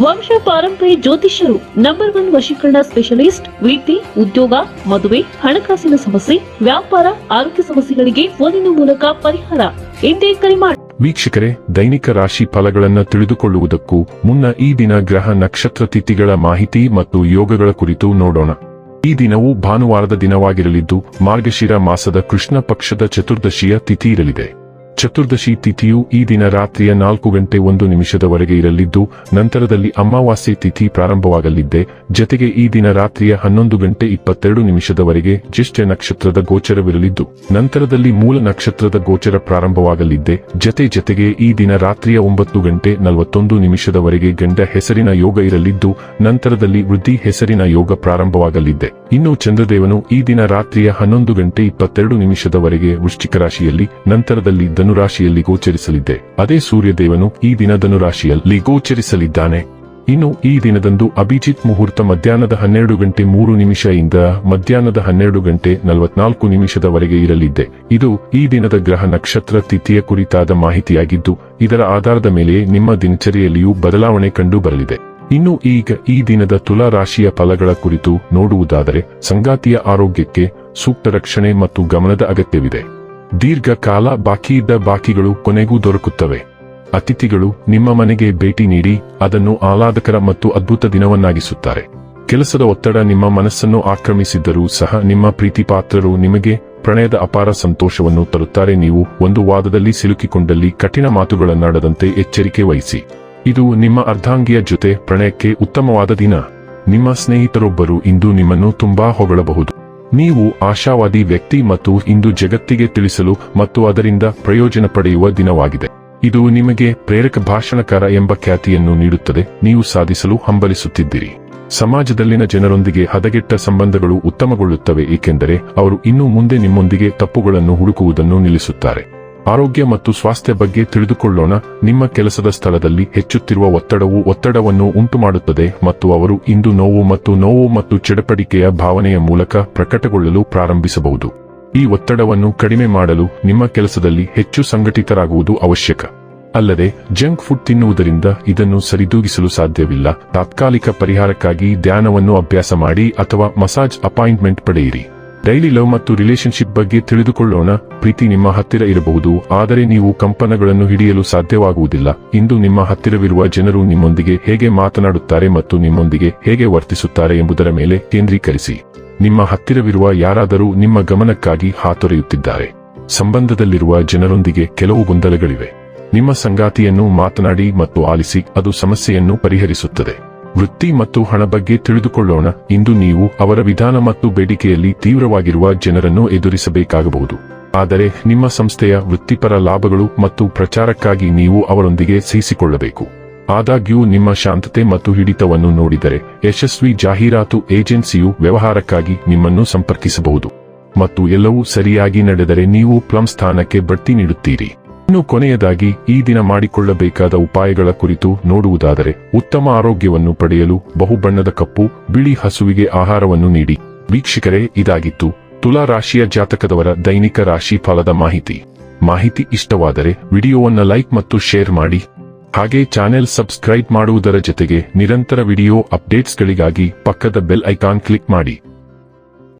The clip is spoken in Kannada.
ವಂಶ ಪಾರಂಪರ್ಯ ಜ್ಯೋತಿಷ್ಯರು ನಂಬರ್ ಒನ್ ವಶೀಕರಣ ಸ್ಪೆಷಲಿಸ್ಟ್ ವಿದ್ಯೆ ಉದ್ಯೋಗ, ಮದುವೆ, ಹಣಕಾಸಿನ ಸಮಸ್ಯೆ, ವ್ಯಾಪಾರ, ಆರೋಗ್ಯ ಸಮಸ್ಯೆಗಳಿಗೆ ಫೋನಿನ ಮೂಲಕ ಪರಿಹಾರ. ಎಂದೇ ಕರೆ ಮಾಡಿ ವೀಕ್ಷಕರೇ, ದೈನಿಕ ರಾಶಿ ಫಲಗಳನ್ನು ತಿಳಿದುಕೊಳ್ಳುವುದಕ್ಕೂ ಮುನ್ನ ಈ ದಿನ ಗ್ರಹ ನಕ್ಷತ್ರ ತಿಥಿಗಳ ಮಾಹಿತಿ ಮತ್ತು ಯೋಗಗಳ ಕುರಿತು ನೋಡೋಣ. ಈ ದಿನವು ಭಾನುವಾರದ ದಿನವಾಗಿರಲಿದ್ದು ಮಾರ್ಗಶಿರ ಮಾಸದ ಕೃಷ್ಣ ಪಕ್ಷದ ಚತುರ್ದಶಿಯ ತಿಥಿ ಇರಲಿದೆ. ಚತುರ್ದಶಿ ತಿಥಿಯು ಈ ದಿನ ರಾತ್ರಿಯ ನಾಲ್ಕು ಗಂಟೆ ಒಂದು ನಿಮಿಷದವರೆಗೆ ಇರಲಿದ್ದು, ನಂತರದಲ್ಲಿ ಅಮಾವಾಸ್ಯೆ ತಿಥಿ ಪ್ರಾರಂಭವಾಗಲಿದ್ದೆ. ಜತೆಗೆ ಈ ದಿನ ರಾತ್ರಿಯ ಹನ್ನೊಂದು ಗಂಟೆ ಇಪ್ಪತ್ತೆರಡು ನಿಮಿಷದವರೆಗೆ ಜ್ಯೇಷ್ಠ ನಕ್ಷತ್ರದ ಗೋಚರವಿರಲಿದ್ದು, ನಂತರದಲ್ಲಿ ಮೂಲ ನಕ್ಷತ್ರದ ಗೋಚರ ಪ್ರಾರಂಭವಾಗಲಿದ್ದೆ. ಜತೆ ಜತೆಗೆ ಈ ದಿನ ರಾತ್ರಿಯ ಒಂಬತ್ತು ಗಂಟೆ ನಲವತ್ತೊಂದು ನಿಮಿಷದವರೆಗೆ ಗಂಡ ಹೆಸರಿನ ಯೋಗ ಇರಲಿದ್ದು, ನಂತರದಲ್ಲಿ ವೃದ್ಧಿ ಹೆಸರಿನ ಯೋಗ ಪ್ರಾರಂಭವಾಗಲಿದ್ದೆ. ಇನ್ನು ಚಂದ್ರದೇವನು ಈ ದಿನ ರಾತ್ರಿಯ ಹನ್ನೊಂದು ಗಂಟೆ ಇಪ್ಪತ್ತೆರಡು ನಿಮಿಷದವರೆಗೆ ವೃಶ್ಚಿಕ ರಾಶಿಯಲ್ಲಿ, ನಂತರದಲ್ಲಿ ಧನುರಾಶಿಯಲ್ಲಿ ಗೋಚರಿಸಲಿದ್ದೆ. ಅದೇ ಸೂರ್ಯದೇವನು ಈ ದಿನ ಧನುರಾಶಿಯಲ್ಲಿ ಗೋಚರಿಸಲಿದ್ದಾನೆ. ಇನ್ನು ಈ ದಿನದಂದು ಅಭಿಜಿತ್ ಮುಹೂರ್ತ ಮಧ್ಯಾಹ್ನದ ಹನ್ನೆರಡು ಗಂಟೆ ಮೂರು ನಿಮಿಷದಿಂದ ಮಧ್ಯಾಹ್ನದ ಹನ್ನೆರಡು ಗಂಟೆ ನಲವತ್ನಾಲ್ಕು ನಿಮಿಷದವರೆಗೆ ಇರಲಿದ್ದೆ. ಇದು ಈ ದಿನದ ಗ್ರಹ ನಕ್ಷತ್ರ ತಿಥಿಯ ಕುರಿತಾದ ಮಾಹಿತಿಯಾಗಿದ್ದು, ಇದರ ಆಧಾರದ ಮೇಲೆ ನಿಮ್ಮ ದಿನಚರಿಯಲ್ಲಿಯೂ ಬದಲಾವಣೆ ಕಂಡು ಬರಲಿದೆ. ಇನ್ನು ಈಗ ಈ ದಿನದ ತುಲಾ ರಾಶಿಯ ಫಲಗಳ ಕುರಿತು ನೋಡುವುದಾದರೆ, ಸಂಗಾತಿಯ ಆರೋಗ್ಯಕ್ಕೆ ಸೂಕ್ತ ರಕ್ಷಣೆ ಮತ್ತು ಗಮನದ ಅಗತ್ಯವಿದೆ. ದೀರ್ಘಕಾಲ ಬಾಕಿ ಇದ್ದ ಬಾಕಿಗಳು ಕೊನೆಗೂ ದೊರಕುತ್ತವೆ. ಅತಿಥಿಗಳು ನಿಮ್ಮ ಮನೆಗೆ ಭೇಟಿ ನೀಡಿ ಅದನ್ನು ಆಹ್ಲಾದಕರ ಮತ್ತು ಅದ್ಭುತ ದಿನವನ್ನಾಗಿಸುತ್ತಾರೆ. ಕೆಲಸದ ಒತ್ತಡ ನಿಮ್ಮ ಮನಸ್ಸನ್ನು ಆಕ್ರಮಿಸಿದ್ದರೂ ಸಹ ನಿಮ್ಮ ಪ್ರೀತಿಪಾತ್ರರು ನಿಮಗೆ ಪ್ರಣಯದ ಅಪಾರ ಸಂತೋಷವನ್ನು ತರುತ್ತಾರೆ. ನೀವು ಒಂದು ವಾದದಲ್ಲಿ ಸಿಲುಕಿಕೊಂಡಲ್ಲಿ ಕಠಿಣ ಮಾತುಗಳನ್ನಾಡದಂತೆ ಎಚ್ಚರಿಕೆ ವಹಿಸಿ. ಇದು ನಿಮ್ಮ ಅರ್ಧಾಂಗಿಯ ಜೊತೆ ಪ್ರಣಯಕ್ಕೆ ಉತ್ತಮವಾದ ದಿನ. ನಿಮ್ಮ ಸ್ನೇಹಿತರೊಬ್ಬರು ಇಂದು ನಿಮ್ಮನ್ನು ತುಂಬಾ ಹೊಗಳಬಹುದು. ನೀವು ಆಶಾವಾದಿ ವ್ಯಕ್ತಿ ಮತ್ತು ಇಂದು ಜಗತ್ತಿಗೆ ತಿಳಿಸಲು ಮತ್ತು ಅದರಿಂದ ಪ್ರಯೋಜನ ಪಡೆಯುವ ದಿನವಾಗಿದೆ. ಇದು ನಿಮಗೆ ಪ್ರೇರಕ ಭಾಷಣಕಾರ ಎಂಬ ಖ್ಯಾತಿಯನ್ನು ನೀಡುತ್ತದೆ. ನೀವು ಸಾಧಿಸಲು ಹಂಬಲಿಸುತ್ತಿದ್ದೀರಿ. ಸಮಾಜದಲ್ಲಿನ ಜನರೊಂದಿಗೆ ಹದಗೆಟ್ಟ ಸಂಬಂಧಗಳು ಉತ್ತಮಗೊಳ್ಳುತ್ತವೆ, ಏಕೆಂದರೆ ಅವರು ಇನ್ನು ಮುಂದೆ ನಿಮ್ಮೊಂದಿಗೆ ತಪ್ಪುಗಳನ್ನು ಹುಡುಕುವುದನ್ನು ನಿಲ್ಲಿಸುತ್ತಾರೆ. ಆರೋಗ್ಯ ಮತ್ತು ಸ್ವಾಸ್ಥ್ಯ ಬಗ್ಗೆ ತಿಳಿದುಕೊಳ್ಳೋಣ. ನಿಮ್ಮ ಕೆಲಸದ ಸ್ಥಳದಲ್ಲಿ ಹೆಚ್ಚುತ್ತಿರುವ ಒತ್ತಡವು ಒತ್ತಡವನ್ನು ಉಂಟುಮಾಡುತ್ತದೆ ಮತ್ತು ಅವರು ಇಂದು ನೋವು ಮತ್ತು ನೋವು ಮತ್ತು ಚಡಪಡಿಕೆಯ ಭಾವನೆಯ ಮೂಲಕ ಪ್ರಕಟಗೊಳ್ಳಲು ಪ್ರಾರಂಭಿಸಬಹುದು. ಈ ಒತ್ತಡವನ್ನು ಕಡಿಮೆ ಮಾಡಲು ನಿಮ್ಮ ಕೆಲಸದಲ್ಲಿ ಹೆಚ್ಚು ಸಂಘಟಿತರಾಗುವುದು ಅವಶ್ಯಕ. ಅಲ್ಲದೆ, ಜಂಕ್ ಫುಡ್ ತಿನ್ನುವುದರಿಂದ ಇದನ್ನು ಸರಿದೂಗಿಸಲು ಸಾಧ್ಯವಿಲ್ಲ. ತಾತ್ಕಾಲಿಕ ಪರಿಹಾರಕ್ಕಾಗಿ ಧ್ಯಾನವನ್ನು ಅಭ್ಯಾಸ ಮಾಡಿ ಅಥವಾ ಮಸಾಜ್ ಅಪಾಯಿಂಟ್ಮೆಂಟ್ ಪಡೆಯಿರಿ. ಡೈಲಿ ಲವ್ ಮತ್ತು ರಿಲೇಶನ್ಶಿಪ್ ಬಗ್ಗೆ ತಿಳಿದುಕೊಳ್ಳೋಣ. ಪ್ರೀತಿ ನಿಮ್ಮ ಹತ್ತಿರ ಇರಬಹುದು. ಆದರೆ ನೀವು ಕಂಪನಗಳನ್ನು ಹಿಡಿಯಲು ಸಾಧ್ಯವಾಗುವುದಿಲ್ಲ. ಇಂದು ನಿಮ್ಮ ಹತ್ತಿರವಿರುವ ಜನರು ನಿಮ್ಮೊಂದಿಗೆ ಹೇಗೆ ಮಾತನಾಡುತ್ತಾರೆ ಮತ್ತು ನಿಮ್ಮೊಂದಿಗೆ ಹೇಗೆ ವರ್ತಿಸುತ್ತಾರೆ ಎಂಬುದರ ಮೇಲೆ ಕೇಂದ್ರೀಕರಿಸಿ. ನಿಮ್ಮ ಹತ್ತಿರವಿರುವ ಯಾರಾದರೂ ನಿಮ್ಮ ಗಮನಕ್ಕಾಗಿ ಹಾತೊರೆಯುತ್ತಿದ್ದಾರೆ. ಸಂಬಂಧದಲ್ಲಿರುವ ಜನರೊಂದಿಗೆ ಕೆಲವು ಗೊಂದಲಗಳಿವೆ. ನಿಮ್ಮ ಸಂಗಾತಿಯನ್ನು ಮಾತನಾಡಿ ಮತ್ತು ಆಲಿಸಿ, ಅದು ಸಮಸ್ಯೆಯನ್ನು ಪರಿಹರಿಸುತ್ತದೆ. ವೃತ್ತಿ ಮತ್ತು ಹಣ ಬಗ್ಗೆ ತಿಳಿದುಕೊಳ್ಳೋಣ. ಇಂದು ನೀವು ಅವರ ವಿಧಾನ ಮತ್ತು ಬೇಡಿಕೆಯಲ್ಲಿ ತೀವ್ರವಾಗಿರುವ ಜನರನ್ನು ಎದುರಿಸಬೇಕಾಗಬಹುದು. ಆದರೆ ನಿಮ್ಮ ಸಂಸ್ಥೆಯ ವೃತ್ತಿಪರ ಲಾಭಗಳು ಮತ್ತು ಪ್ರಚಾರಕ್ಕಾಗಿ ನೀವು ಅವರೊಂದಿಗೆ ಸಹಿಸಿಕೊಳ್ಳಬೇಕು ಆದಾಗ್ಯೂ ನಿಮ್ಮ ಶಾಂತತೆ ಮತ್ತು ಹಿಡಿತವನ್ನು ನೋಡಿದರೆ ಯಶಸ್ವಿ ಜಾಹೀರಾತು ಏಜೆನ್ಸಿಯು ವ್ಯವಹಾರಕ್ಕಾಗಿ ನಿಮ್ಮನ್ನು ಸಂಪರ್ಕಿಸಬಹುದು. ಮತ್ತು ಎಲ್ಲವೂ ಸರಿಯಾಗಿ ನಡೆದರೆ ನೀವು ಪ್ಲಂ ಸ್ಥಾನಕ್ಕೆ ಬಡ್ತಿ ನೀಡುತ್ತೀರಿ. ಇನ್ನು ಕೊನೆಯದಾಗಿ ಈ ದಿನ ಮಾಡಿಕೊಳ್ಳಬೇಕಾದ ಉಪಾಯಗಳ ಕುರಿತು ನೋಡುವುದಾದರೆ ಉತ್ತಮ ಆರೋಗ್ಯವನ್ನು ಪಡೆಯಲು ಬಹುಬಣ್ಣದ ಕಪ್ಪು, ಬಿಳಿ ಹಸುವಿಗೆ ಆಹಾರವನ್ನು ನೀಡಿ. ವೀಕ್ಷಕರೇ, ಇದಾಗಿತ್ತು ತುಲಾ ರಾಶಿಯ ಜಾತಕದವರ ದೈನಿಕ ರಾಶಿ ಫಲದ ಮಾಹಿತಿ. ಮಾಹಿತಿ ಇಷ್ಟವಾದರೆ ವಿಡಿಯೋವನ್ನು ಲೈಕ್ ಮತ್ತು ಶೇರ್ ಮಾಡಿ. ಹಾಗೆ ಚಾನೆಲ್ ಸಬ್ಸ್ಕ್ರೈಬ್ ಮಾಡುವುದರ ಜೊತೆಗೆ ನಿರಂತರ ವಿಡಿಯೋ ಅಪ್ಡೇಟ್ಸ್ಗಳಿಗಾಗಿ ಪಕ್ಕದ ಬೆಲ್ ಐಕಾನ್ ಕ್ಲಿಕ್ ಮಾಡಿ.